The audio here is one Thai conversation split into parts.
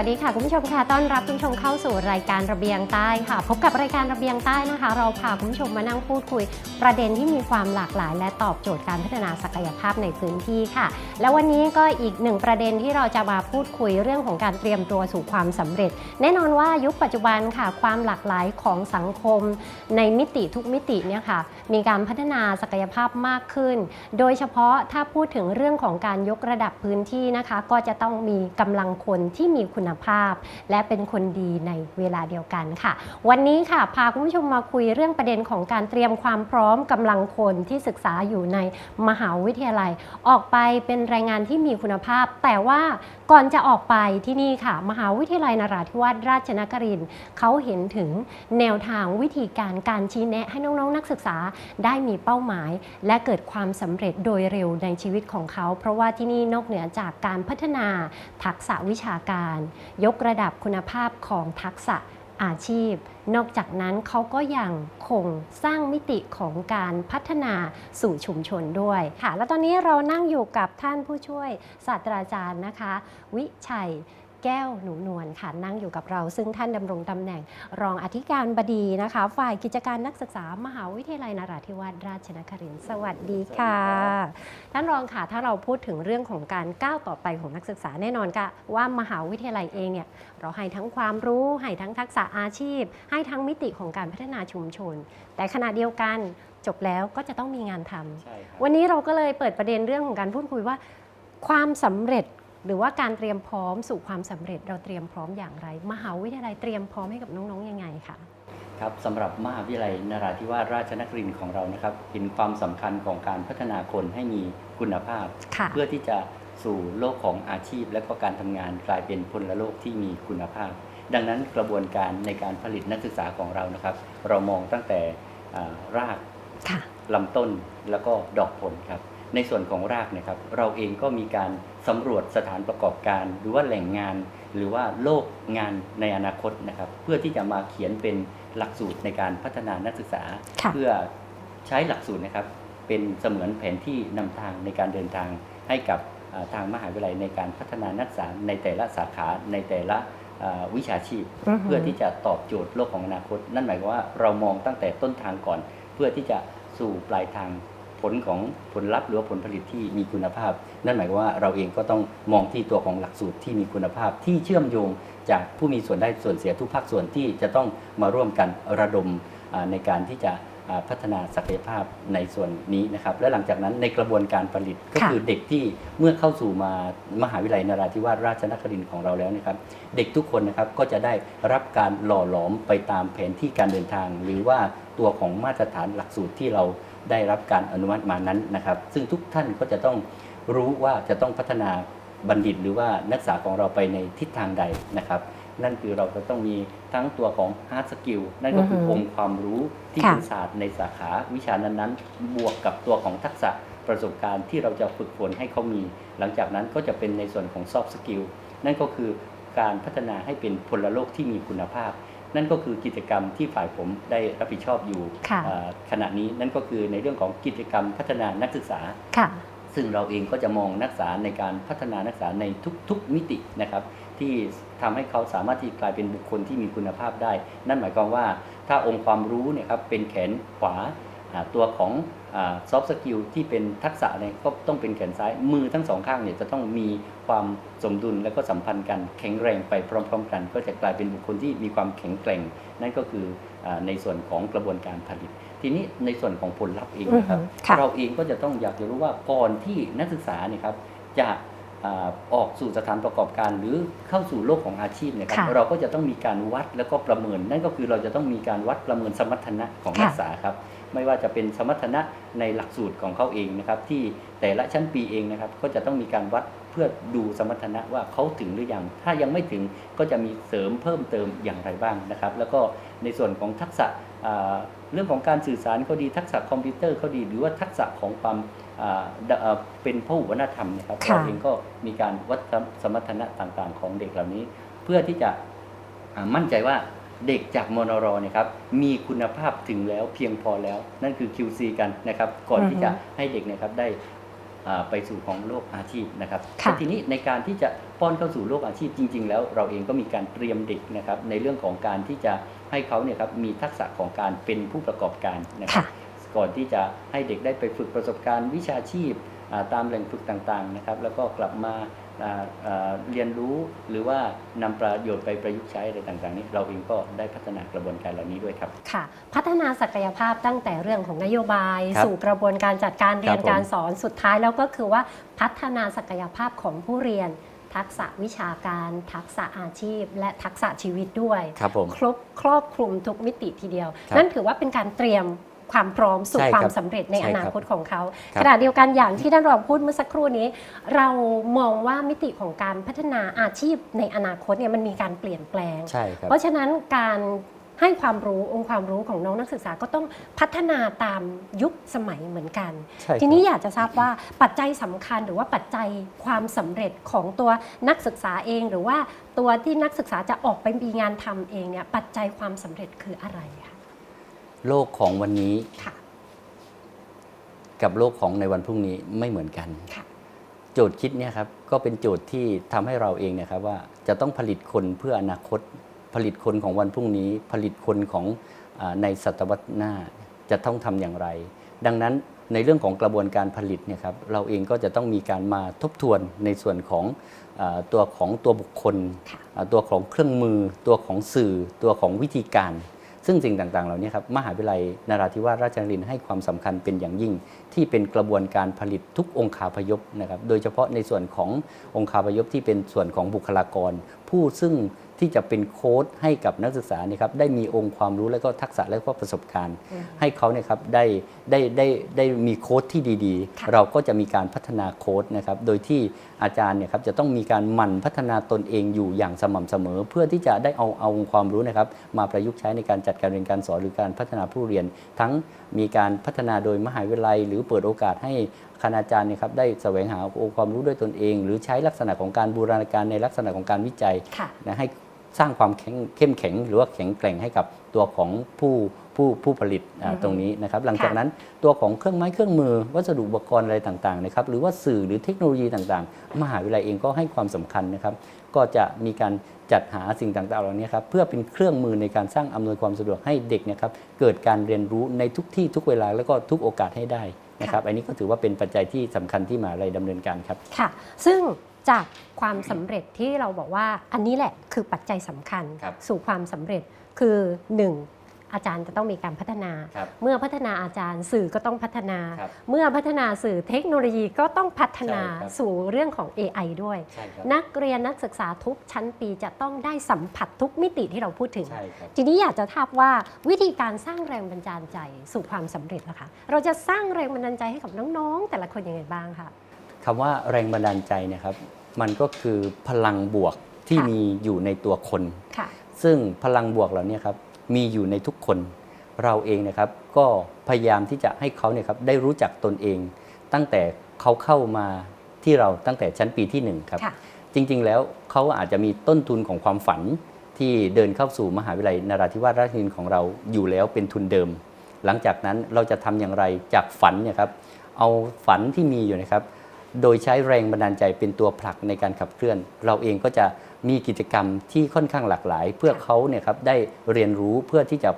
วัสดีค่ะคุณผู้ชมค่ะต้อนรับคุณผู้ชมเข้าสู่รายการระเบียงใต้ค่ะ พบกับรายการระเบียงใต้นะคะ เราพาคุณผู้ชมมานั่งพูดคุย ประเด็นที่มีความหลากหลาย และตอบโจทย์การพัฒนาศักยภาพในพื้นที่ค่ะ และวันนี้ก็อีกหนึ่งประเด็นที่เราจะมาพูดคุยเรื่องของการเตรียมตัวสู่ความสำเร็จ แน่นอนว่ายุคปัจจุบันค่ะ ความหลากหลายของสังคม ในมิติทุกมิติเนี่ยค่ะมีการพัฒนาศักยภาพมากขึ้น โดยเฉพาะถ้าพูดถึงเรื่องของการยกระดับพื้นที่นะคะ ก็จะต้องมีกำลังคนที่มีคุณภาพ และเป็นคนดีในเวลาเดียวกันค่ะ วันนี้ค่ะพาคุณผู้ชมมาคุยเรื่องประเด็นของการเตรียมความพร้อมกำลังคนที่ศึกษาอยู่ในมหาวิทยาลัย ออกไปเป็นแรงงานที่มีคุณภาพ แต่ว่าก่อนจะออกไปที่นี่ค่ะ มหาวิทยาลัยนราธิวาสราชนครินทร์เขาเห็นถึงแนวทางวิธีการการชี้แนะให้น้องๆ นักศึกษาได้มีเป้าหมาย และเกิดความสำเร็จโดยเร็วในชีวิตของเขา เพราะว่าที่นี่นอกเหนือจากการพัฒนาทักษะวิชาการยกระดับคุณภาพของทักษะอาชีพ นอกจากนั้นเขาก็ยังคงสร้างมิติของการพัฒนาสู่ชุมชนด้วยค่ะ แล้วตอนนี้เรานั่งอยู่กับท่านผู้ช่วยศาสตราจารย์นะคะ วิชัย แก้วหนูนวลค่ะนั่งอยู่กับเรา ซึ่งท่านดำรงตำแหน่ง รองอธิการบดีนะคะ ฝ่ายกิจการนักศึกษามหาวิทยาลัยนราธิวาสราชนครินทร์สวัสดีค่ะ ท่านรองค่ะถ้าเราพูดถึงเรื่องของการก้าวต่อไปของนักศึกษาแน่นอนค่ะว่ามหาวิทยาลัยเองเนี่ยเราให้ทั้งความรู้ให้ทั้งทักษะอาชีพ ให้ทั้งมิติของการพัฒนาชุมชน แต่ขณะเดียวกันจบแล้วก็จะต้องมีงานทำใช่ครับวันนี้เราก็เลยเปิดประเด็นเรื่องของการพูดคุยว่า ความสำเร็จ หรือว่าการเตรียมพร้อมสู่ความสำเร็จเราเตรียมพร้อมอย่างไร มหาวิทยาลัยเตรียมพร้อมให้กับน้องๆยังไงคะครับสำหรับมหาวิทยาลัยนราธิวาสราชนครินทร์ของเรานะครับเห็นความสำคัญของการพัฒนาคนให้มีคุณภาพค่ะเพื่อที่จะสู่โลกของอาชีพ และก็การทำงานกลายเป็นพลโลกที่มีคุณภาพ ดังนั้นกระบวนการในการผลิตนักศึกษาของเรานะครับ เรามองตั้งแต่อ่ารากค่ะลำต้นแล้วก็ดอกผลครับ ในส่วนของรากเนะครับเราเองก็มีการสำรวจสถานประกอบการ หรือว่าแหล่งงาน หรือว่าโลกงานในอนาคตนะครับ เพื่อที่จะมาเขียนเป็นหลักสูตรในการพัฒนานักศึกษาค่ะเพื่อใช้หลักสูตรนะครับ เป็นเสมือนแผนที่นำทางในการเดินทางให้กับอ่าทางมหาวิทยาลัยในการพัฒนานักศึกษาในแต่ละสาขาในแต่ละอ่าวิชาชีพ เพื่อที่จะตอบโจทย์โลกของอนาคต นั่นหมายความว่าเรามองตั้งแต่ต้นทางก่อน เพื่อที่จะสู่ปลายทาง ผลของผลลัพธ์หรือว่าผลผลิตที่มีคุณภาพ นั่นหมายความว่าเราเองก็ต้องมองที่ตัวของหลักสูตรที่มีคุณภาพที่เชื่อมโยงจากผู้มีส่วนได้ส่วนเสียทุกภาคส่วนที่จะต้องมาร่วมกันระดมอ่าในการที่จะอ่าพัฒนาศักยภาพในส่วนนี้นะครับ และหลังจากนั้นในกระบวนการผลิตก็ค่ะคือเด็กที่เมื่อเข้าสู่มามหาวิทยาลัยนราธิวาสราชนครินทร์ของเราแล้วนะครับ เด็กทุกคนนะครับก็จะได้รับการหล่อหลอมไปตามแผนที่การเดินทาง หรือว่าตัวของมาตรฐานหลักสูตรที่เรา ได้รับการอนุมัติมานั้นนะครับ ซึ่งทุกท่านก็จะต้องรู้ว่าจะต้องพัฒนาบัณฑิต หรือว่านักศึกษาของเราไปในทิศทางใดนะครับ นั่นคือเราจะต้องมีทั้งตัวของ hard skill นั่นก็คือออฮึองค์ความรู้ที่ค่ะเป็นศาสตร์ในสาขาวิชานั้นๆ บวกกับตัวของทักษะประสบการณ์ที่เราจะฝึกฝนให้เขามี หลังจากนั้นก็จะเป็นในส่วนของ soft skill นั่นก็คือการพัฒนาให้เป็นพลโลกที่มีคุณภาพ นั่นก็คือกิจกรรมที่ฝ่ายผมได้รับผิดชอบอยู่ค่ะอ่าขณะนี้นั่นก็คือในเรื่องของกิจกรรมพัฒนานักศึกษาค่ะซึ่งเราเองก็จะมองนักศึกษาในการพัฒนานักศึกษาในทุกๆมิตินะครับ ที่ทำให้เขาสามารถที่กลายเป็นบุคคลที่มีคุณภาพได้ นั่นหมายความว่าถ้าองค์ความรู้เนี่ยครับเป็นแขนขวาอ่าตัวของ ซอฟต์สกิลที่เป็นทักษะเนี่ยก็ต้องเป็นแขนซ้ายมือทั้งสองข้างเนี่ยจะต้องมีความสมดุลและก็สัมพันธ์กันแข็งแรงไปพร้อม ๆ กัน ก็จะกลายเป็นบุคคลที่มีความแข็งแกร่ง นั่นก็คืออาในส่วนของกระบวนการผลิต ทีนี้ในส่วนของผลลัพธ์เองนะครับอือฮึค่ะเราเองก็จะต้องอยากจะรู้ว่าก่อนที่นักศึกษาเนี่ยครับจะอาออกสู่สถานประกอบการหรือเข้าสู่โลกของอาชีพเนยครับค่ะเราก็จะต้องมีการวัดแล้วก็ประเมิน นั่นก็คือเราจะต้องมีการวัดประเมินสมรรถนะของค่ะนักศึกษาครับ ไม่ว่าจะเป็นสมรรถนะในหลักสูตรของเขาเองนะครับ ที่แต่ละชั้นปีเองนะครับ ก็จะต้องมีการวัดเพื่อดูสมรรถนะว่าเขาถึงหรือยัง ถ้ายังไม่ถึงก็จะมีเสริมเพิ่มเติมอย่างไรบ้างนะครับ แล้วก็ในส่วนของทักษะอ่าเรื่องของการสื่อสารเขาดีทักษะคอมพิวเตอร์เขาดี หรือว่าทักษะของความอ่าดอ่าเป็นพหุวัฒนธรรมนะครับค่ะเราเองก็มีการวัดสมรรถนะต่างๆ ของเด็กเหล่านี้ เพื่อที่จะอ่ามั่นใจว่า เด็กจากมนรเนี่ยครับมีคุณภาพถึงแล้วเพียงพอแล้ว นั่นคือ QC กันนะครับก่อนที่จะให้เด็กเนะครับได้อ่าไปสู่ของโลกอาชีพนะครับค่ะแต่ทีนี้ในการที่จะป้อนเข้าสู่โลกอาชีพจริง ๆ แล้วเราเองก็มีการเตรียมเด็กนะครับในเรื่องของการที่จะให้เขาเนี่ยครับมีทักษะของการเป็นผู้ประกอบการนะครับค่ะก่อนที่จะให้เด็กได้ไปฝึกประสบการณ์วิชาชีพอ่าตามแหล่งฝึกต่างๆนะครับแล้วก็กลับมาอ่าอ่า เรียนรู้หรือว่านำประโยชน์ไปประยุกต์ใช้อะไรต่างๆนี้ เราเองก็ได้พัฒนากระบวนการเหล่านี้ด้วยครับค่ะ พัฒนาศักยภาพตั้งแต่เรื่องของนโยบายครับสู่กระบวนการจัดการเรียนครับผมการสอนสุดท้ายแล้วก็คือว่าพัฒนาศักยภาพของผู้เรียน ทักษะวิชาการ ทักษะอาชีพ และทักษะชีวิตด้วย ครับผมครบครอบคลุมทุกมิติทีเดียวครับนั่นถือว่าเป็นการเตรียม ความพร้อมสู่ใช่คครับวามสำเร็จในใช่อครับนาคตของเขาครับขณะเดียวกันอย่างที่ท่านรองพูดเมื่อสักครู่นี้ เรามองว่ามิติของการพัฒนาอาชีพในอนาคตเนี่ยมันมีการเปลี่ยนแปลง ใช่ครับ เพราะฉะนั้นการให้ความรู้องค์ความรู้ของน้องนักศึกษาก็ต้องพัฒนาตามยุคสมัยเหมือนกัน ใช่ครับ ทีนี้อยากจะทราบว่าปัจจัยสำคัญหรือว่าปัจจัยความสำเร็จของตัวนักศึกษาเอง หรือว่าตัวที่นักศึกษาจะออกไปมีงานทำเองเนี่ยปัจจัยความสำเร็จคืออะไรคะ โลกของวันนี้ค่ะกับโลกของในวันพรุ่งนี้ไม่เหมือนกันค่ะโจทย์คิดเนี่ยครับก็เป็นโจทย์ที่ทำให้เราเองเนะครับว่าจะต้องผลิตคนเพื่ออนาคต ผลิตคนของวันพรุ่งนี้ ผลิตคนของอาในศตวรรษหน้าจะต้องทำอย่างไร ดังนั้นในเรื่องของกระบวนการผลิตเนี่ยครับเราเองก็จะต้องมีการมาทบทวนในส่วนของอาตัวของตัวบุคคลค่ะอ่าตัวของเครื่องมือ ตัวของสื่อ ตัวของวิธีการ ซึ่งสิ่งต่างๆ เหล่านี้ครับมหาวิทยาลัยนราธิวาสราชนครินทร์ให้ความสำคัญเป็นอย่างยิ่ง ที่เป็นกระบวนการผลิตทุกองค์คาพยพนะครับโดยเฉพาะในส่วนขององค์คาพยพที่เป็นส่วนของบุคลากร ผู้ซึ่ง ที่จะเป็นโค้ดให้กับนักศึกษาเนี่ยครับได้มีองค์ความรู้และก็ทักษะและก็ประสบการณ์อืมให้เขาเนี่ยครับได้ได้ได้ได้มีโค้ดที่ดีค่ะๆเราก็จะมีการพัฒนาโค้ดนะครับโดยที่อาจารย์เนี่ยครับจะต้องมีการหมั่นพัฒนาตนเองอยู่อย่างสม่ำเสมอ เพื่อที่จะได้เอาเอาองค์ความรู้นะครับมาประยุกต์ใช้ในการจัดการเรียนการสอนหรือการพัฒนาผู้เรียน ทั้งมีการพัฒนาโดยมหาวิทยาลัย หรือเปิดโอกาสให้คณาจารย์เนยครับได้แสวงหาองค์ความรู้ด้วยตนเอง หรือใช้ลักษณะของการบูรณาการในลักษณะของการวิจัยค่ะนะให้ สร้างความแข็งเข้มแข็งหรือว่าแข็งแกร่งให้กับตัวของผู้ผู้ผู้ผลิตอ่าอือฮึตรงนี้นะครับ หลังจากค่ะนั้นตัวของเครื่องไม้เครื่องมือ วัสดุอุปกรณ์อะไรต่างๆนะครับหรือว่าสื่อหรือเทคโนโลยีต่างๆ มหาวิทยาลัยเองก็ให้ความสำคัญนะครับ ก็จะมีการจัดหาสิ่งต่างๆเหล่านี้ครับเพื่อเป็นเครื่องมือในการสร้างอำนวยความสะดวกให้เด็กเนะครับเกิดการเรียนรู้ในทุกที่ทุกเวลาแล้วก็ทุกโอกาสให้ได้นะครับ อันนี้ก็ถือว่าเป็นปัจจัยที่สำคัญที่มหาวิทยาลัยดำเนินการครับค่ะ ซึ่ง จากความสำเร็จที่เราบอกว่าอันนี้แหละคือปัจจัยสำคัญครับสู่ความสำเร็จคือ 1. อาจารย์จะต้องมีการพัฒนา ครับเมื่อพัฒนาอาจารย์สื่อก็ต้องพัฒนา ครับเมื่อพัฒนาสื่อเทคโนโลยีก็ต้องพัฒนาใช่ครับ สู่เรื่องของ AI ด้วย ใช่ครับนักเรียนนักศึกษาทุกชั้นปีจะต้องได้สัมผัสทุกมิติที่เราพูดถึง ใช่ครับ ทีนี้อยากจะทราบว่าวิธีการสร้างแรงบันดาลใจสู่ความสำเร็จนะคะ เราจะสร้างแรงบันดาลใจให้กับน้องๆ แต่ละคนยังไงบ้างคะ คำว่าแรงบันดาลใจเนะครับ มันก็คือพลังบวกที่ค่ะมีอยู่ในตัวคนค่ะซึ่งพลังบวกเหล่านี้ครับมีอยู่ในทุกคน เราเองนะครับ ก็พยายามที่จะให้เขาเนี่ยครับได้รู้จักตนเอง ตั้งแต่เขาเข้ามาที่เราตั้งแต่ชั้นปีที่หนึ่งครับค่ะจริงๆแล้วเขาอาจจะมีต้นทุนของความฝันที่เดินเข้าสู่มหาวิทยาลัยนราธิวาสราชวินของเราอยู่แล้วเป็นทุนเดิม หลังจากนั้นเราจะทำอย่างไรจากฝันเนี่ยครับเอาฝันที่มีอยู่นะครับ โดยใช้แรงบันดาลใจเป็นตัวผลักในการขับเคลื่อน เราเองก็จะมีกิจกรรมที่ค่อนข้างหลากหลาย เพื่อเขาเนี่ยครับได้เรียนรู้เพื่อที่จะ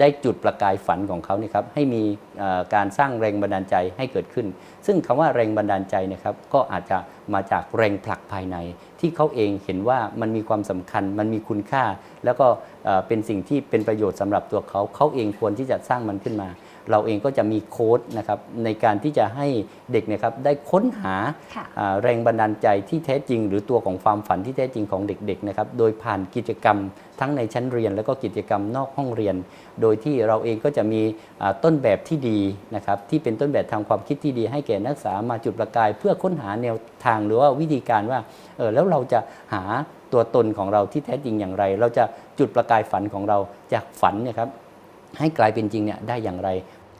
ได้จุดประกายฝันของเขาเนี่ยครับให้มีการสร้างแรงบันดาลใจให้เกิดขึ้น ซึ่งคำว่าแรงบันดาลใจนะครับก็อาจจะมาจากแรงผลักภายใน ที่เขาเองเห็นว่ามันมีความสำคัญ มันมีคุณค่า แล้วก็เอ่อเป็นสิ่งที่เป็นประโยชน์สำหรับตัวเขาเขาเองควรที่จะสร้างมันขึ้นมา เราเองก็จะมีโค้ดนะครับในการที่จะให้เด็กเนะครับได้ค้นหาค่ะอ่าแรงบันดาลใจที่แท้จริง หรือตัวของความฝันที่แท้จริงของเด็กๆนะครับโดยผ่านกิจกรรมทั้งในชั้นเรียน แล้วก็กิจกรรมนอกห้องเรียน โดยที่เราเองก็จะมีอ่าต้นแบบที่ดีนะครับที่เป็นต้นแบบทางความคิดที่ดีให้แก่นักศึกษามาจุดประกาย เพื่อค้นหาแนวทางหรือว่าวิธีการว่าเออแล้วเราจะหาตัวตนของเราที่แท้จริงอย่างไร เราจะจุดประกายฝันของเราจากฝันเนี่ยครับ ให้กลายเป็นจริงเนี่ยได้อย่างไร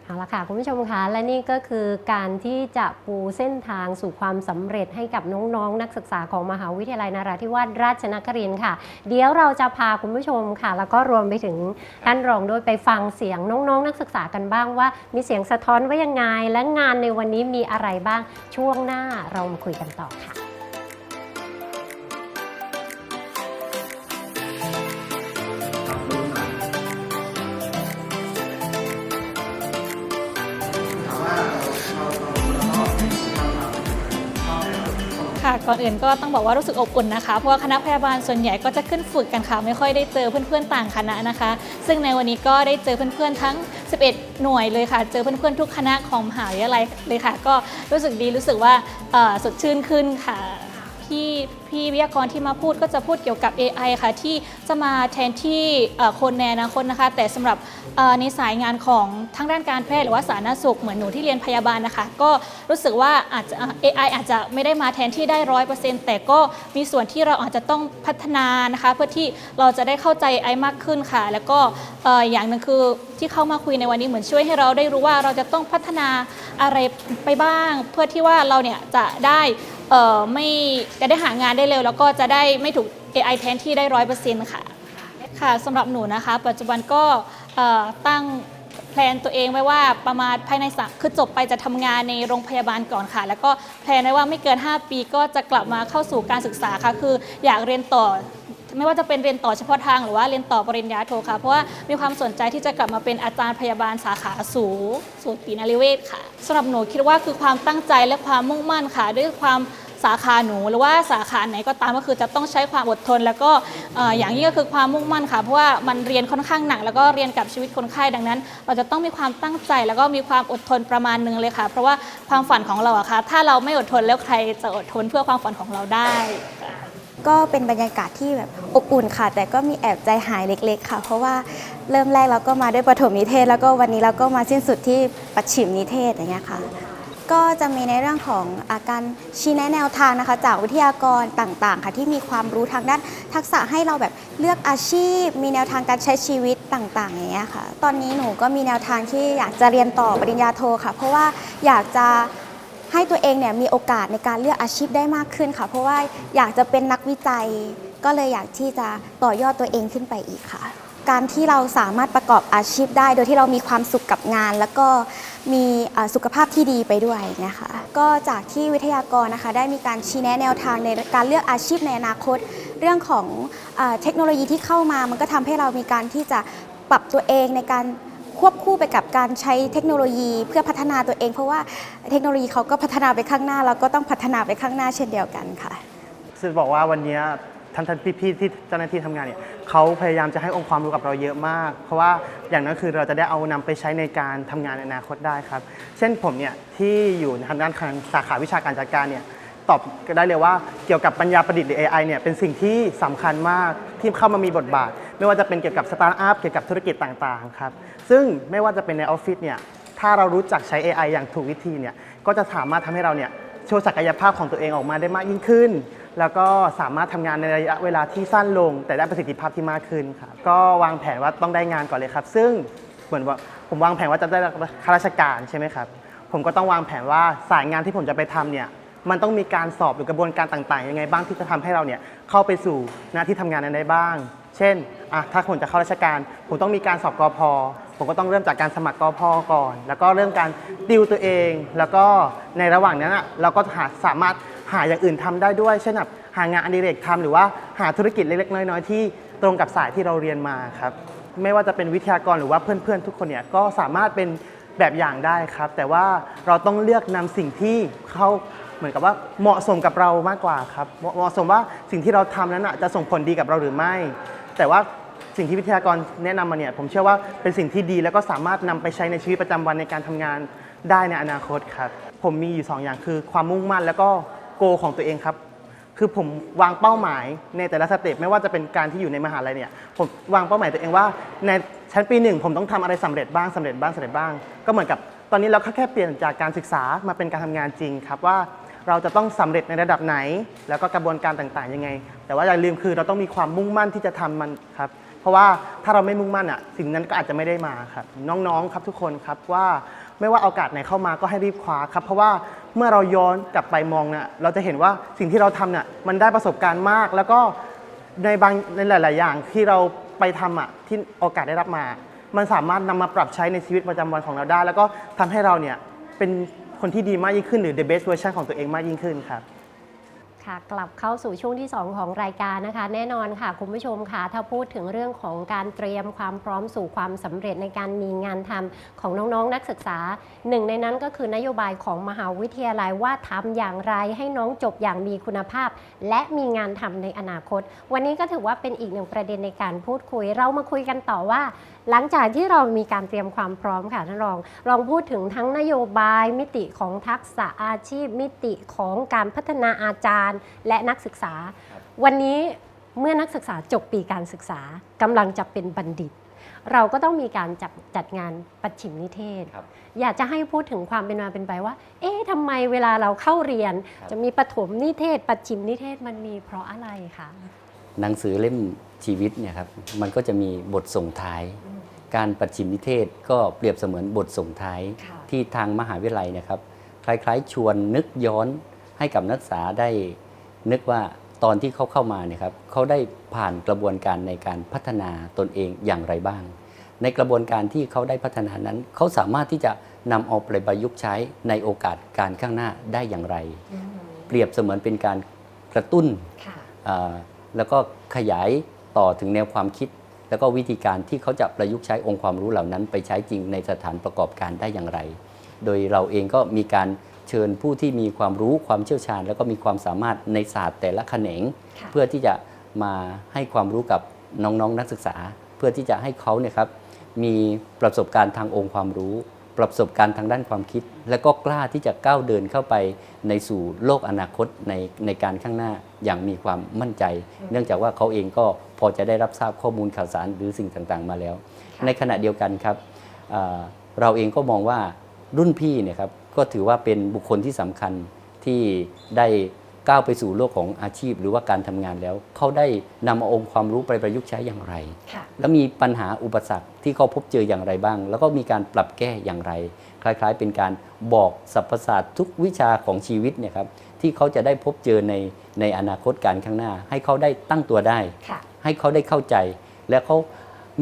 เอาละค่ะคุณผู้ชมคะและนี่ก็คือการที่จะปูเส้นทางสู่ความสำเร็จให้กับน้องๆนักศึกษาของมหาวิทยาลัยนราธิวาสราชนครินทร์ค่ะ เดี๋ยวเราจะพาคุณผู้ชมค่ะ แล้วก็รวมไปถึงท่านรองด้วยไปฟังเสียงน้องๆนักศึกษากันบ้างว่า มีเสียงสะท้อนว่ายังไง และงานในวันนี้มีอะไรบ้างช่วงหน้าเรามาคุยกันต่อค่ะ ค่ะ ก่อนอื่นก็ต้องบอกว่ารู้สึกอบอุ่นนะคะ เพราะว่าคณะพยาบาลส่วนใหญ่ก็จะขึ้นฝึกกันค่ะ ไม่ค่อยได้เจอเพื่อนๆต่างคณะนะคะ ซึ่งในวันนี้ก็ได้เจอเพื่อนๆทั้ง 11 หน่วยเลยค่ะ เจอเพื่อนๆทุกคณะของมหาวิทยาลัยเลยค่ะ ก็รู้สึกดีรู้สึกว่าสดชื่นขึ้นค่ะ พี่พี่วิทยากรที่มาพูดก็จะพูดเกี่ยวกับ AI ค่ะ ที่จะมาแทนที่คนในอนาคตนะคะ แต่สำหรับเอ่อในสายงานของทางด้านการแพทย์หรือว่าสาธารณสุขเหมือนหนูที่เรียนพยาบาลนะคะ ก็รู้สึกว่าอาจจะ AI อาจจะไม่ได้มาแทนที่ได้ร้อยเปอร์เซ็นต์แต่ก็มีส่วนที่เราอาจจะต้องพัฒนานะคะ เพื่อที่เราจะได้เข้าใจ AI มากขึ้นค่ะ แล้วก็อย่างหนึ่งคือที่เข้ามาคุยในวันนี้เหมือนช่วยให้เราได้รู้ว่าเราจะต้องพัฒนาอะไรไปบ้าง เพื่อที่ว่าเราเนี่ยจะได้ เอ่อไม่จะได้หางานได้เร็ว แล้วก็จะได้ไม่ถูก AI แทนที่ได้ร้อยเปอร์เซ็นต์ค่ะค่ะสำหรับหนูนะคะ ปัจจุบันก็เอ่อตั้งแพลนตัวเองไว้ว่าประมาณภายในสักคือจบไปจะทำงานในโรงพยาบาลก่อนค่ะ แล้วก็แพลนไว้ว่าไม่เกิน 5 ปีก็จะกลับมาเข้าสู่การศึกษาค่ะ คืออยากเรียนต่อ ไม่ว่าจะเป็นเรียนต่อเฉพาะทางหรือว่าเรียนต่อปริญญาโทค่ะ เพราะว่ามีความสนใจที่จะกลับมาเป็นอาจารย์พยาบาลสาขาสูสูตินริเวศค่ะสำหรับหนูคิดว่าคือความตั้งใจและความมุ่งมั่นค่ะ ด้วยความสาขาหนูหรือว่าสาขาไหนก็ตามก็คือจะต้องใช้ความอดทน แล้วก็อย่างนี้ก็คือความมุ่งมั่นค่ะ เพราะว่ามันเรียนค่อนข้างหนักแล้วก็เรียนกับชีวิตคนไข้ดังนั้น เราจะต้องมีความตั้งใจแล้วก็มีความอดทนประมาณนึงเลยค่ะ เพราะว่าความฝันของเราอะค่ะถ้าเราไม่อดทนแล้วใครจะอดทนเพื่อความฝันของเราได้ ก็เป็นบรรยากาศที่แบบอบอุ่นค่ะ แต่ก็มีแอบใจหายเล็กๆ ค่ะ เพราะว่าเริ่มแรกเราก็มาด้วยปฐมนิเทศ แล้วก็วันนี้เราก็มาสิ้นสุดที่ปัจฉิมนิเทศอย่างเงี้ยค่ะ ก็จะมีในเรื่องของอาการชี้แนะแนวทางนะคะ จากวิทยากรต่างๆ ค่ะที่มีความรู้ทางด้านทักษะให้เราแบบเลือกอาชีพ มีแนวทางการใช้ชีวิตต่างๆอย่างเงี้ยค่ะ ตอนนี้หนูก็มีแนวทางที่อยากจะเรียนต่อปริญญาโทค่ะ เพราะว่าอยากจะ ให้ตัวเองเนี่ยมีโอกาสในการเลือกอาชีพได้มากขึ้นค่ะ เพราะว่าอยากจะเป็นนักวิจัย ก็เลยอยากที่จะต่อยอดตัวเองขึ้นไปอีกค่ะ การที่เราสามารถประกอบอาชีพได้ โดยที่เรามีความสุขกับงาน แล้วก็มีสุขภาพที่ดีไปด้วยนะคะก็จากที่วิทยากรนะคะ ได้มีการชี้แนะแนวทางในการเลือกอาชีพในอนาคต เรื่องของเอเทคโนโลยีที่เข้ามา มันก็ทำให้เรามีการที่จะปรับตัวเองในการ ควบคู่ไปกับการใช้เทคโนโลยีเพื่อพัฒนาตัวเอง เพราะว่าเทคโนโลยีเขาก็พัฒนาไปข้างหน้าเราก็ต้องพัฒนาไปข้างหน้าเช่นเดียวกันค่ะคือบอกว่าวันนี้ท่านท่านพี่ๆที่เจ้าหน้าที่ทำงานเนี่ยเขาพยายามจะให้องค์ความรู้กับเราเยอะมาก เพราะว่าอย่างนั้นคือเราจะได้เอานำไปใช้ในการทำงานในอนาคตได้ครับ เช่นผมเนี่ยที่อยู่ทางด้านสาขาวิชาการจัดการเนี่ย ตอบได้เลยว่าเกี่ยวกับปัญญาประดิษฐ์หรือ AI เนี่ยเป็นสิ่งที่สำคัญมากที่เข้ามามีบทบาท ไม่ว่าจะเป็นเกี่ยวกับสตาร์ทอัพเกี่ยวกับธุรกิจต่างๆครับซึ่งไม่ว่าจะเป็นในออฟฟิศเนี่ยถ้าเรารู้จักใช้ AI อย่างถูกวิธีเนี่ยก็จะสามารถทำให้เราเนี่ยโชว์ศักยภาพของตัวเองออกมาได้มากยิ่งขึ้น แล้วก็สามารถทำงานในระยะเวลาที่สั้นลง แต่ได้ประสิทธิภาพที่มากขึ้นครับก็วางแผนว่าต้องได้งานก่อนเลยครับ ซึ่งเหมือนว่าผมวางแผนว่าจะได้ข้าราชการใช่ไหมครับผมก็ต้องวางแผนว่าสายงานที่ผมจะไปทำเนี่ย มันต้องมีการสอบหรือกระบวนการต่างๆยังไงบ้างที่จะทำให้เราเนี่ยเข้าไปสู่หน้าที่ทำงานนั้นได้บ้าง เช่นอะถ้าผมจะเข้าราชการ ผมต้องมีการสอบกอพอผมก็ต้องเริ่มจากการสมัครกอพอก่อน แล้วก็เริ่มการติวตัวเอง แล้วก็ในระหว่างนั้นอะเราก็หาสามารถหาอย่างอื่นทำได้ด้วย เช่นแบบหางานอดิเรกทำหรือว่าหาธุรกิจเล็กๆน้อยๆที่ตรงกับสายที่เราเรียนมาครับ ไม่ว่าจะเป็นวิทยากรหรือว่าเพื่อนๆ ทุกคนเนี่ยก็สามารถเป็นแบบอย่างได้ครับ แต่ว่าเราต้องเลือกนำสิ่งที่เข้า เหมือนกับว่าเหมาะสมกับเรามากกว่าครับเหมาะสมว่าสิ่งที่เราทำนั้นจะส่งผลดีกับเราหรือไม่ แต่ว่าสิ่งที่วิทยากรแนะนำมาเนี่ยผมเชื่อว่าเป็นสิ่งที่ดีแล้วก็สามารถนำไปใช้ในชีวิตประจำวันในการทำงานได้ในอนาคตครับ ผมมีอยู่สองอย่างคือความมุ่งมั่นแล้วก็โกของตัวเองครับ คือผมวางเป้าหมายในแต่ละสเต็ปไม่ว่าจะเป็นการที่อยู่ในมหาลัยเนี่ยผมวางเป้าหมายตัวเองว่าในชั้นปีหนึ่งผมต้องทำอะไรสำเร็จบ้างสำเร็จบ้างสำเร็จบ้าง ก็เหมือนกับตอนนี้เราแค่เปลี่ยนจากการศึกษามาเป็นการทำงานจริงครับว่า เราจะต้องสำเร็จในระดับไหน แล้วก็กระบวนการต่างๆยังไง แต่ว่าอย่าลืมคือเราต้องมีความมุ่งมั่นที่จะทำมันครับเพราะว่าถ้าเราไม่มุ่งมั่นอะสิ่งนั้นก็อาจจะไม่ได้มาครับน้องๆครับทุกคนครับว่าไม่ว่าโอกาสไหนเข้ามาก็ให้รีบคว้าครับเพราะว่าเมื่อเราย้อนกลับไปมองเนี่ยเราจะเห็นว่าสิ่งที่เราทำเนี่ยมันได้ประสบการณ์มาก แล้วก็ในบางในหลาย ๆ อย่างที่เราไปทำอะที่โอกาสได้รับมา มันสามารถนำมาปรับใช้ในชีวิตประจำวันของเราได้ แล้วก็ทำให้เราเนี่ยเป็น คนที่ดีมากยิ่งขึ้นหรือ the best version ของตัวเองมากยิ่งขึ้นครับ ค่ะกลับเข้าสู่ช่วงที่ 2 ของรายการนะคะ แน่นอนค่ะ คุณผู้ชมค่ะ ถ้าพูดถึงเรื่องของการเตรียมความพร้อมสู่ความสำเร็จในการมีงานทำของน้องๆนนักศึกษา หนึ่งในนั้นก็คือนโยบายของมหาวิทยาลัยว่าทำอย่างไรให้น้องจบอย่างมีคุณภาพ และมีงานทำในอนาคต วันนี้ก็ถือว่าเป็นอีกหนึ่งประเด็นในการพูดคุย เรามาคุยกันต่อว่า หลังจากที่เรามีการเตรียมความพร้อมค่ะท่านรอง ลองพูดถึงทั้งนโยบายมิติของทักษะอาชีพ มิติของการพัฒนาอาจารย์ และนักศึกษา วันนี้เมื่อนักศึกษาจบปีการศึกษากำลังจะเป็นบัณฑิต เราก็ต้องมีการจัดจัดงานปัจฉิมนิเทศครับอยากจะให้พูดถึงความเป็นมาเป็นไปว่า เอ๊ะทำไมเวลาเราเข้าเรียนครับจะมีปฐมนิเทศ ปัจฉิมนิเทศมันมีเพราะอะไรคะหนังสือเล่ม ชีวิตเนี่ยครับมันก็จะมีบทส่งท้าย การปัจฉิมนิเทศก็เปรียบเสมือนบทส่งท้ายค่ะที่ทางมหาวิทยาลัยนะครับ คล้ายๆ ชวนนึกย้อนให้กับนักศึกษาได้ นึกว่าตอนที่เขาเข้ามาเนี่ยครับเขาได้ผ่านกระบวนการในการพัฒนาตนเองอย่างไรบ้าง ในกระบวนการที่เขาได้พัฒนานั้น เขาสามารถที่จะนำเอาไปประยุกต์ใช้ในโอกาสการข้างหน้าได้อย่างไร เปรียบเสมือนเป็นการกระตุ้นค่ะอ่าแล้วก็ขยาย ต่อถึงแนวความคิด แล้วก็วิธีการที่เขาจะประยุกต์ใช้องค์ความรู้เหล่านั้น ไปใช้จริงในสถานประกอบการได้อย่างไร โดยเราเองก็มีการเชิญผู้ที่มีความรู้ความเชี่ยวชาญ แล้วก็มีความสามารถในศาสตร์แต่ละแขนงค่ะเพื่อที่จะมาให้ความรู้กับน้องๆนนักศึกษา เพื่อที่จะให้เขาเนี่ยครับมีประสบการณ์ทางองค์ความรู้ ประสบการณ์ทางด้านความคิด และก็กล้าที่จะก้าวเดินเข้าไปในสู่โลกอนาคตในในการข้างหน้าอย่างมีความมั่นใจ เนื่องจากว่าเขาเองก็พอจะได้รับทราบข้อมูลข่าวสารหรือสิ่งต่างๆ มาแล้วค่ะในขณะเดียวกันครับอ่าเราเองก็มองว่ารุ่นพี่เนี่ยครับก็ถือว่าเป็นบุคคลที่สำคัญที่ได้ ก้าวไปสู่โลกของอาชีพ หรือว่าการทำงานแล้ว เขาได้นำเอาองค์ความรู้ไปประยุกต์ใช้อย่างไรค่ะแล้วมีปัญหาอุปสรรคที่เขาพบเจออย่างไรบ้าง แล้วก็มีการปรับแก้อย่างไร คล้ายๆ เป็นการบอกสรรพศาสตร์ทุกวิชาของชีวิตเนี่ยครับที่เขาจะได้พบเจอในในอนาคตการข้างหน้า ให้เขาได้ตั้งตัวได้ค่ะให้เขาได้เข้าใจ และเขา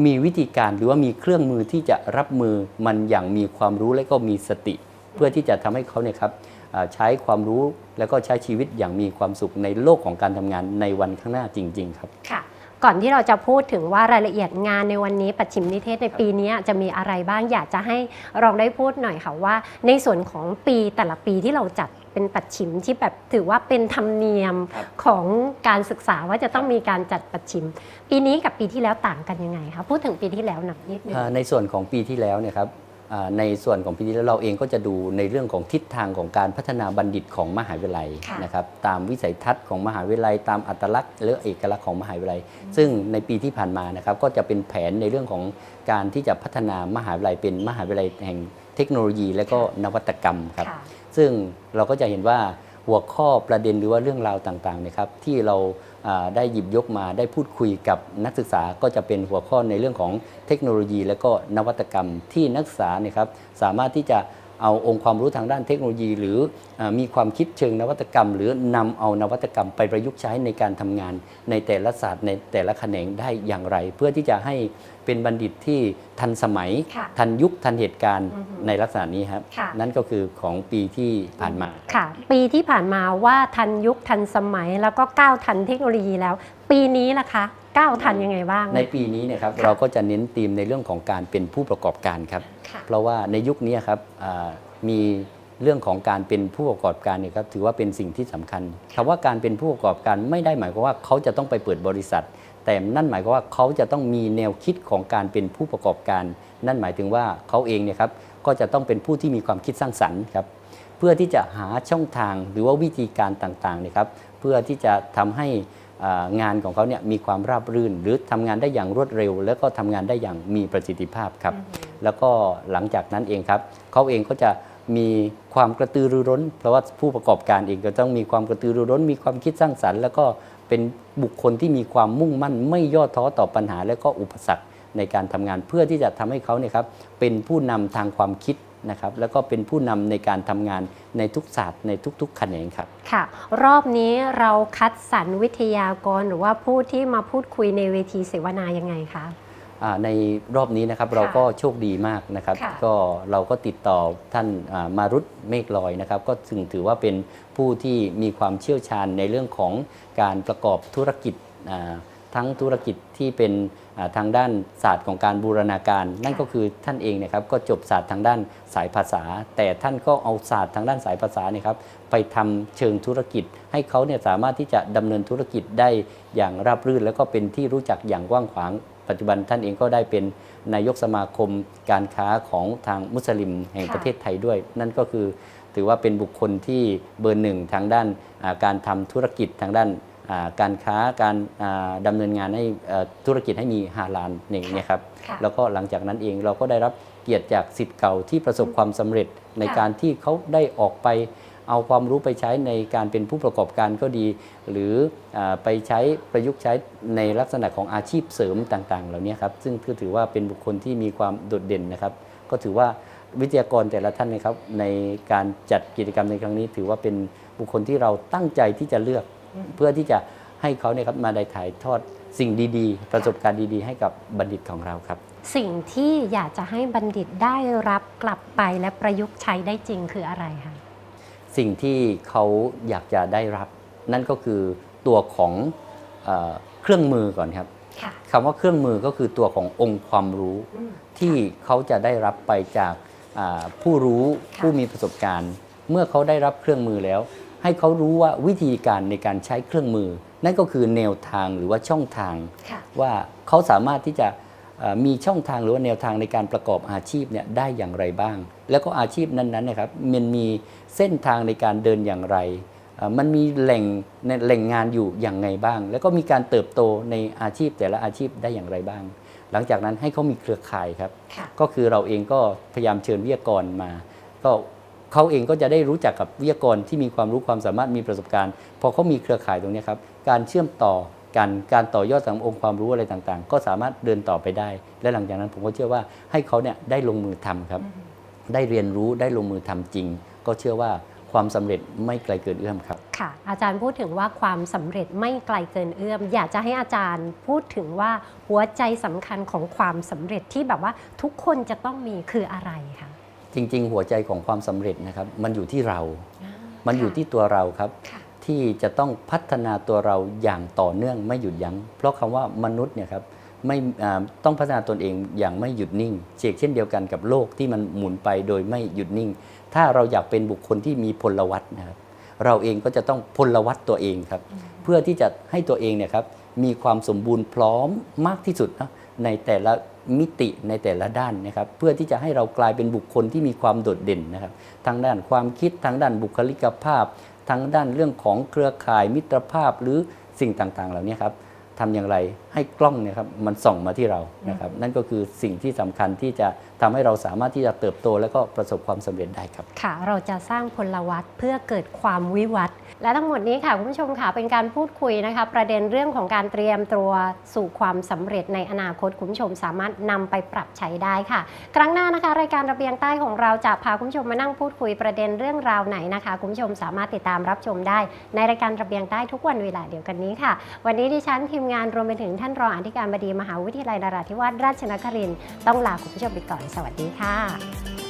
มีวิธีการหรือว่ามีเครื่องมือที่จะรับมือมันอย่างมีความรู้และก็มีสติ เพื่อที่จะทำให้เขาเนี่ยครับอ่า ใช้ความรู้แล้วก็ใช้ชีวิตอย่างมีความสุขในโลกของการทำงานในวันข้างหน้าจริง ๆ ครับค่ะก่อนที่เราจะพูดถึงว่ารายละเอียดงานในวันนี้ปัจฉิมนิเทศในปีนี้จะมีอะไรบ้างอยากจะให้เราได้พูดหน่อยค่ะว่า ในส่วนของปีแต่ละปีที่เราจัดเป็นปัจฉิมที่แบบถือว่าเป็นธรรมเนียมครับของการศึกษาว่าจะต้องมีการจัดปัจฉิม ปีนี้กับปีที่แล้วต่างกันยังไงคะพูดถึงปีที่แล้วหน่อยนิดนึงอ่าในส่วนของปีที่แล้วเนี่ยครับอ่า ในส่วนของปีที่แล้วเราเองก็จะดูในเรื่องของทิศทางของการพัฒนาบัณฑิตของมหาวิทยาลัยค่ะนะครับตามวิสัยทัศน์ของมหาวิทยาลัย ตามอัตลักษณ์หรือเอกลักษณ์ของมหาวิทยาลัย ซึ่งในปีที่ผ่านมานะครับก็จะเป็นแผนในเรื่องของการที่จะพัฒนามหาวิทยาลัยเป็นมหาวิทยาลัยแห่งเทคโนโลยี และก็นวัตกรรมครับค่ะซึ่งเราก็จะเห็นว่าหัวข้อประเด็นหรือว่าเรื่องราวต่างๆเนะครับที่เราอ่า ได้หยิบยกมาได้พูดคุยกับนักศึกษาก็จะเป็นหัวข้อในเรื่องของเทคโนโลยี และก็นวัตกรรมที่นักศึกษาเนี่ยครับสามารถที่จะ เอาองค์ความรู้ทางด้านเทคโนโลยี หรืออามีความคิดเชิงนวัตกรรม หรือนำเอานวัตกรรมไปประยุกต์ใช้ในการทำงานในแต่ละศาสตร์ในแต่ละแขนงได้อย่างไร เพื่อที่จะให้เป็นบัณฑิตที่ทันสมัยค่ะทันยุคทันเหตุการณ์อือฮึในลักษณะนี้ครับค่ะนั่นก็คือของปีที่ผ่านมาค่ะ ปีที่ผ่านมาว่าทันยุคทันสมัย แล้วก็ก้าวทันเทคโนโลยีแล้ว ปีนี้ล่ะคะ ก้าวทันยังไงบ้าง ในปีนี้เนะครับค่ะเราก็จะเน้นธีมในเรื่องของการเป็นผู้ประกอบการครับค่ะเพราะว่าในยุคนี้ครับอ่ามีเรื่องของการเป็นผู้ประกอบการเนี่ยครับถือว่าเป็นสิ่งที่สำคัญคำว่าการเป็นผู้ประกอบการไม่ได้หมายความว่าเขาจะต้องไปเปิดบริษัท แต่นั่นหมายความว่าเขาจะต้องมีแนวคิดของการเป็นผู้ประกอบการ นั่นหมายถึงว่าเขาเองเนี่ยครับก็จะต้องเป็นผู้ที่มีความคิดสร้างสรรค์ครับเพื่อที่จะหาช่องทางหรือว่าวิธีการต่างๆเนี่ยครับเพื่อที่จะทำให้อ่า งานของเขาเนี่ยมีความราบรื่น หรือทำงานได้อย่างรวดเร็ว แล้วก็ทำงานได้อย่างมีประสิทธิภาพครับ แล้วก็หลังจากนั้นเองครับเขาเองก็จะมีความกระตือรือร้น เพราะว่าผู้ประกอบการเองก็ต้องมีความกระตือรือร้น มีความคิดสร้างสรรค์ แล้วก็เป็นบุคคลที่มีความมุ่งมั่น ไม่ย่อท้อต่อปัญหาและก็อุปสรรคในการทำงานเพื่อที่จะทำให้เขาเนี่ยครับเป็นผู้นำทางความคิด นะครับแล้วก็เป็นผู้นำในการทำงานในทุกศาสตร์ในทุกๆแขนงครับค่ะ รอบนี้เราคัดสรรวิทยากรหรือว่าผู้ที่มาพูดคุยในเวทีเสวนายังไงคะอ่าในรอบนี้นะครับเราก็โชคดีมากนะครับค่ะก็เราก็ติดต่อท่านอ่ามารุตเมฆลอยนะครับ ก็ซึ่งถือว่าเป็นผู้ที่มีความเชี่ยวชาญในเรื่องของการประกอบธุรกิจอ่าทั้งธุรกิจที่เป็นอ่า ทางด้านศาสตร์ของการบูรณาการ นั่นก็คือท่านเองเนะครับก็จบศาสตร์ทางด้านสายภาษา แต่ท่านก็เอาศาสตร์ทางด้านสายภาษานี่ครับไปทำเชิงธุรกิจ ให้เขาเนี่ยสามารถที่จะดำเนินธุรกิจได้อย่างราบรื่น แล้วก็เป็นที่รู้จักอย่างกว้างขวาง ปัจจุบันท่านเองก็ได้เป็นนายกสมาคมการค้าของทางมุสลิมแห่งประเทศไทยด้วย นั่นก็คือถือว่าเป็นบุคคลที่เบอร์หนึ่งทางด้านการทำธุรกิจทางด้าน การค้าการอ่าดำเนินงานให้เอ่อธุรกิจให้มีฮาลาลนี่เนี่ยครับค่ะแล้วก็หลังจากนั้นเองเราก็ได้รับเกียรติจากสิทธิ์เก่าที่ประสบความสำเร็จในค่ะการที่เขาได้ออกไปเอาความรู้ไปใช้ในการเป็นผู้ประกอบการก็ดี หรืออาไปใช้ประยุกต์ใช้ในลักษณะของอาชีพเสริมต่างๆ เหล่านี้ครับ ซึ่งก็ถือว่าเป็นบุคคลที่มีความโดดเด่นนะครับ ก็ถือว่าวิทยากรแต่ละท่านนะครับในการจัดกิจกรรมในครั้งนี้ ถือว่าเป็นบุคคลที่เราตั้งใจที่จะเลือก เพื่อที่จะให้เขาเนี่ยครับมาได้ถ่ายทอดสิ่งดีๆ ประสบการณ์ดีๆ ให้กับบัณฑิตของเราครับ สิ่งที่อยากจะให้บัณฑิตได้รับกลับไปและประยุกต์ใช้ได้จริงคืออะไรคะสิ่งที่เขาอยากจะได้รับ นั่นก็คือตัวของเออเครื่องมือก่อนครับค่ะคำว่าเครื่องมือก็คือตัวขององค์ความรู้ที่เขาจะได้รับไปจากอ่าผู้รู้ค่ะผู้มีประสบการณ์ เมื่อเขาได้รับเครื่องมือแล้ว ให้เขารู้ว่าวิธีการในการใช้เครื่องมือ นั่นก็คือแนวทางหรือว่าช่องทางค่ะว่าเขาสามารถที่จะเอ่อมีช่องทางหรือว่าแนวทางในการประกอบอาชีพเนี่ยได้อย่างไรบ้าง แล้วก็อาชีพนั้นๆนะครับมันมีเส้นทางในการเดินอย่างไรเอ่อมันมีแหล่งในแหล่งงานอยู่อย่างไงบ้าง แล้วก็มีการเติบโตในอาชีพแต่ละอาชีพได้อย่างไรบ้าง หลังจากนั้นให้เขามีเครือข่ายครับค่ะก็คือเราเองก็พยายามเชิญวิทยากรมา ก็ เขาเองก็จะได้รู้จักกับวิทยากรที่มีความรู้ความสามารถมีประสบการณ์ พอเขามีเครือข่ายตรงนี้ครับ การเชื่อมต่อกันการต่อยอดสังองค์ความรู้อะไรต่างๆ ก็สามารถเดินต่อไปได้ และหลังจากนั้นผมก็เชื่อว่าให้เขาเนี่ยได้ลงมือทำครับ ได้เรียนรู้ได้ลงมือทำจริง ก็เชื่อว่าความสำเร็จไม่ไกลเกินเอื้อมครับ ค่ะ อาจารย์พูดถึงว่าความสำเร็จไม่ไกลเกินเอื้อม อยากจะให้อาจารย์พูดถึงว่าหัวใจสำคัญของความสำเร็จที่แบบว่าทุกคนจะต้องมีคืออะไรคะ จริง ๆ หัวใจของความสำเร็จนะครับ มันอยู่ที่เรา มันอยู่ที่ตัวเราครับค่ะที่จะต้องพัฒนาตัวเราอย่างต่อเนื่องไม่หยุดยัง้ง เพราะคำว่ามนุษย์เนี่ยครับไม่อ่าต้องพัฒนาตนเองอย่างไม่หยุดนิ่งเช่นเช่นเดียวกันกับโลกที่มันหมุนไปโดยไม่หยุดนิ่ง ถ้าเราอยากเป็นบุคคลที่มีพลวัตนะครับ เราเองก็จะต้องพลวัตตัวเองครับ เพื่อที่จะให้ตัวเองเนี่ยครับมีความสมบูรณ์พร้อมมากที่สุดนะในแต่ละ มิติในแต่ละด้านนะครับ เพื่อที่จะให้เรากลายเป็นบุคคลที่มีความโดดเด่นนะครับ ทางด้านความคิดทางด้านบุคลิกภาพ ทางด้านเรื่องของเครือข่ายมิตรภาพหรือสิ่งต่างๆ เหล่านี้ครับทำอย่างไร ให้กล้องเนี่ยครับมันส่องมาที่เรานะครับนั่นก็คือสิ่งที่สำคัญที่จะทำให้เราสามารถที่จะเติบโต และก็ประสบความสำเร็จได้ครับค่ะ เราจะสร้างพลวัตเพื่อเกิดความวิวัฒน์และทั้งหมดนี้ค่ะคุณผู้ชมค่ะเป็นการพูดคุยนะคะ ประเด็นเรื่องของการเตรียมตัวสู่ความสำเร็จในอนาคตคุณผู้ชมสามารถนำไปปรับใช้ได้ค่ะ ครั้งหน้านะคะ รายการระเบียงใต้ของเราจะพาคุณผู้ชมมานั่งพูดคุยประเด็นเรื่องราวไหนนะคะคุณผู้ชมสามารถติดตามรับชมได้ ในรายการระเบียงใต้ทุกวันเวลาเดียวกันนี้ค่ะ วันนี้ดิฉันทีมงานรวมไปถึงท่านรองอธิการบดีมหาวิทยาลัยนราธิวาสราชนครินทร์ต้องลาคุณผู้ชมไปก่อน สวัสดีค่ะ